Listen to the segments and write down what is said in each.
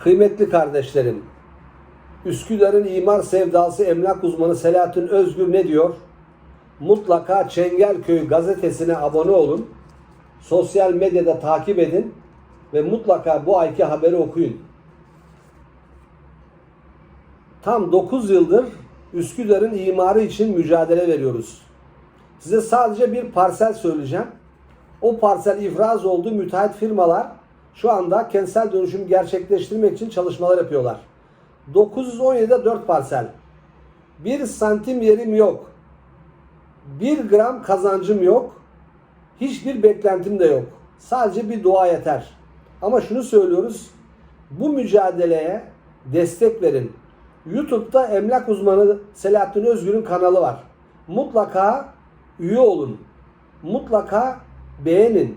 Kıymetli kardeşlerim, Üsküdar'ın imar sevdası emlak uzmanı Selahattin Özgür ne diyor? Mutlaka Çengelköy gazetesine abone olun. Sosyal medyada takip edin ve mutlaka bu ayki haberi okuyun. Tam 9 yıldır Üsküdar'ın imarı için mücadele veriyoruz. Size sadece bir parsel söyleyeceğim. O parsel ifraz olduğu müteahhit firmalar şu anda kentsel dönüşüm gerçekleştirmek için çalışmalar yapıyorlar. 917'de 4 parsel. 1 santim yerim yok. 1 gram kazancım yok. Hiçbir beklentim de yok. Sadece bir dua yeter. Ama şunu söylüyoruz. Bu mücadeleye destek verin. YouTube'da emlak uzmanı Selahattin Özgür'ün kanalı var. Mutlaka üye olun. Mutlaka beğenin.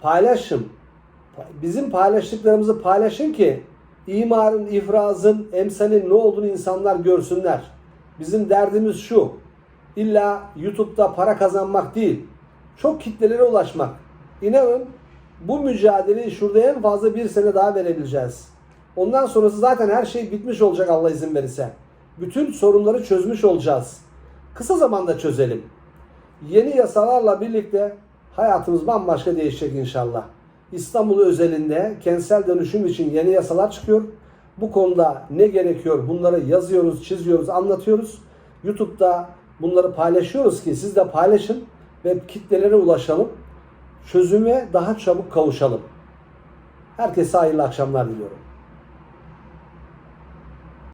Paylaşın. Bizim paylaştıklarımızı paylaşın ki imarın, ifrazın, emsalin ne olduğunu insanlar görsünler. Bizim derdimiz şu. İlla YouTube'da para kazanmak değil. Çok kitlelere ulaşmak. İnanın bu mücadeleyi şurada en fazla bir sene daha verebileceğiz. Ondan sonrası zaten her şey bitmiş olacak Allah izin verirse. Bütün sorunları çözmüş olacağız. Kısa zamanda çözelim. Yeni yasalarla birlikte hayatımız bambaşka değişecek inşallah. İstanbul özelinde kentsel dönüşüm için yeni yasalar çıkıyor. Bu konuda ne gerekiyor bunları yazıyoruz, çiziyoruz, anlatıyoruz. YouTube'da bunları paylaşıyoruz ki siz de paylaşın ve kitlelere ulaşalım. Çözüme daha çabuk kavuşalım. Herkese hayırlı akşamlar diliyorum.